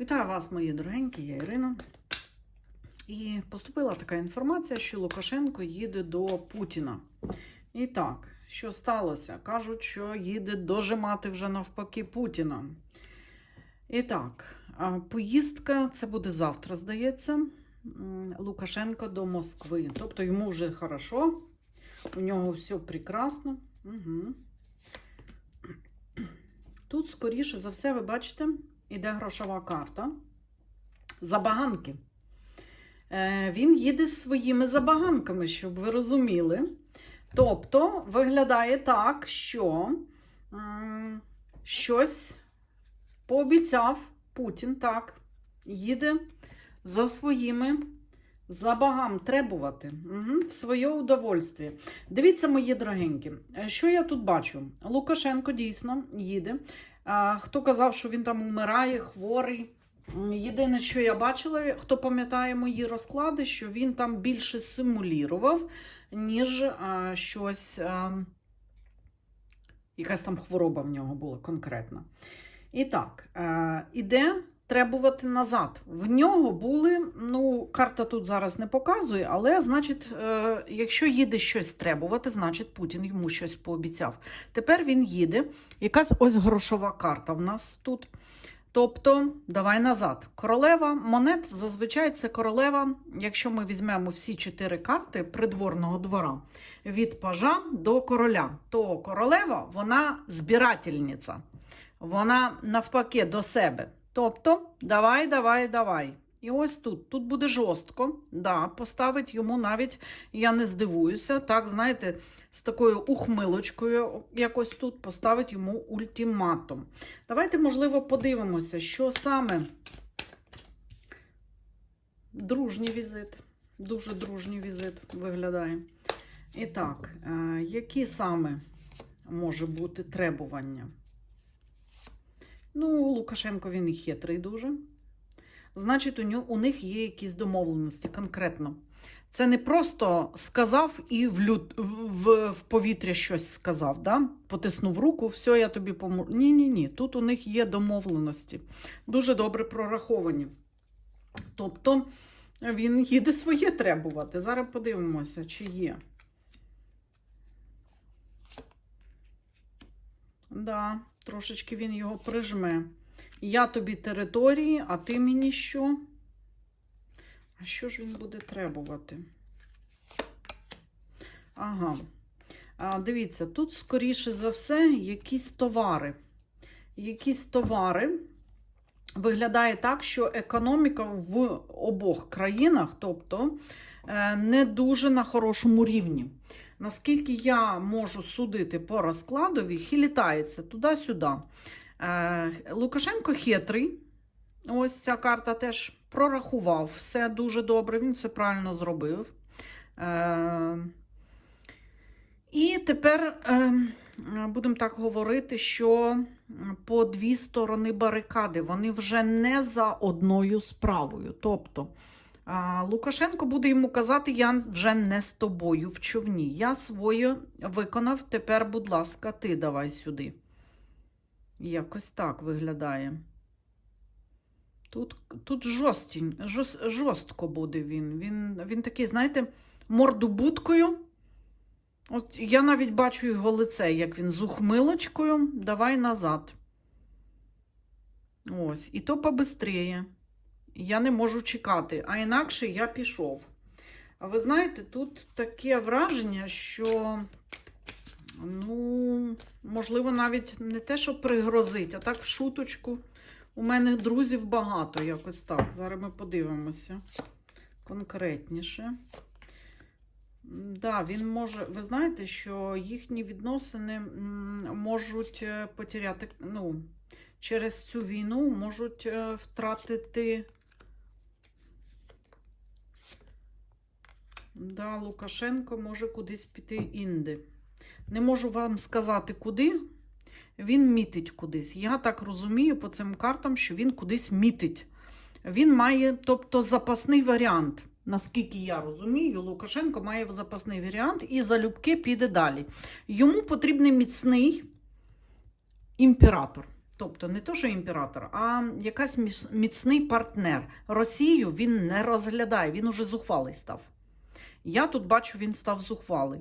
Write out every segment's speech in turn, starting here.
Вітаю вас, мої дорогенькі, я Ірина. І поступила така інформація, що Лукашенко їде до Путіна. І так, що сталося? Кажуть, що їде дожимати вже навпаки Путіна. І так, поїздка це буде завтра, здається. Лукашенко до Москви. Тобто йому вже хорошо, у нього все прекрасно. Угу. Тут, скоріше за все, ви бачите, іде грошова карта. Забаганки. Е, він їде з своїми забаганками, щоб ви розуміли. Тобто, виглядає так, що щось пообіцяв Путін, так, їде за своїми забагам требувати угу, в своє удовольствие. Дивіться, мої дорогенькі, що я тут бачу? Лукашенко дійсно їде. Хто казав, що він там умирає, хворий. Єдине, що я бачила, хто пам'ятає мої розклади, що він там більше симулірував, ніж а, щось, а, якась там хвороба в нього була конкретна. І так, а, іде требувати назад. В нього були, ну, карта тут зараз не показує, але, значить, е, якщо їде щось требувати, значить Путін йому щось пообіцяв. Тепер він їде. Якась ось грошова карта в нас тут. Тобто, давай назад. Королева монет зазвичай це королева, якщо ми візьмемо всі чотири карти придворного двора від пажа до короля, то королева вона збирательниця. Вона навпаки до себе. Тобто, давай, давай, давай. І ось тут. Тут буде жорстко. Да, поставить йому навіть, я не здивуюся, так, знаєте, з такою ухмилочкою, якось тут поставить йому ультиматум. Давайте, можливо, подивимося, що саме дружній візит. Дуже дружній візит виглядає. І так, е, які саме може бути требування? Ну, Лукашенко він і хитрий дуже. Значить, у, нього, у них є якісь домовленості конкретно. Це не просто сказав і в, люд, в, в повітря щось сказав, да? потиснув руку, все, я тобі поможу. Ні, ні, ні. Тут у них є домовленості. Дуже добре прораховані. Тобто він їде своє требувати. Зараз подивимося, чи є. Да, трошечки він його прижме. Я тобі території, а ти мені що? А що ж він буде требувати? Ага. А, Дивіться, тут, скоріше за все, якісь товари. Якісь товари. Виглядає так, що економіка в обох країнах, тобто, е, не дуже на хорошому рівні. Наскільки я можу судити по розкладові, хилітається туди-сюди. Е, Лукашенко хитрий. Ось ця карта теж прорахував все дуже добре, він все правильно зробив. Е, І тепер е, будемо так говорити, що по дві сторони барикади вони вже не за одною справою. Тобто Лукашенко буде йому казати: я вже не з тобою в човні. Я своє виконав. Тепер, будь ласка, ти давай сюди. Якось так виглядає. Тут тут жорстінь, жорст, жорстко буде він. Він він такий, знаєте, морду будкою. От я навіть бачу його лице, як він з ухмилочкою. Давай назад. Ось, і то побистріє. Я не можу чекати, а інакше я пішов. А ви знаєте, тут таке враження, що, ну, можливо, навіть не те, що пригрозить, а так в шуточку. У мене друзів багато, якось так. Зараз ми подивимося конкретніше. Да, він може, ви знаєте, що їхні відносини можуть е, потеряти, ну, через цю війну можуть е, втратити. Да, Лукашенко може кудись піти інде. Не можу вам сказати, куди. Він мітить кудись. Я так розумію по цим картам, що він кудись мітить. Він має, тобто, запасний варіант. Наскільки я розумію, Лукашенко має запасний варіант і залюбки піде далі. Йому потрібний міцний імператор. Тобто не то, що імператор, а якась міцний партнер. Росію він не розглядає, він уже зухвалий став. Я тут бачу, він став зухвалий.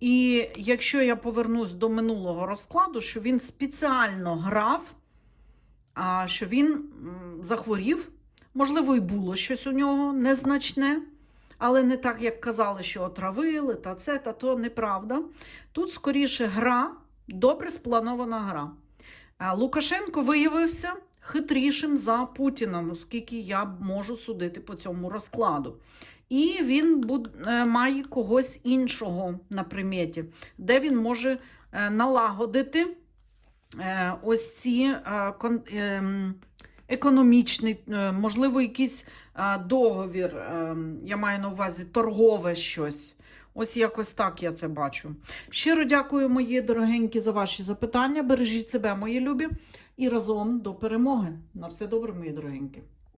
І якщо я повернусь до минулого розкладу, що він спеціально грав, що він захворів, можливо, і було щось у нього незначне, але не так, як казали, що отравили, та це, та то неправда. Тут скоріше гра, добре спланована гра. Лукашенко виявився хитрішим за Путіна, наскільки я можу судити по цьому розкладу. І він е, має когось іншого на приметі, де він може е, налагодити е, ось ці ем, економічний, е, можливо, якийсь договір, е, я маю на увазі торгове щось. Ось якось так я це бачу. Щиро дякую, мої дорогенькі, за ваші запитання. Бережіть себе, мої любі, і разом до перемоги. На все добре, мої дорогенькі.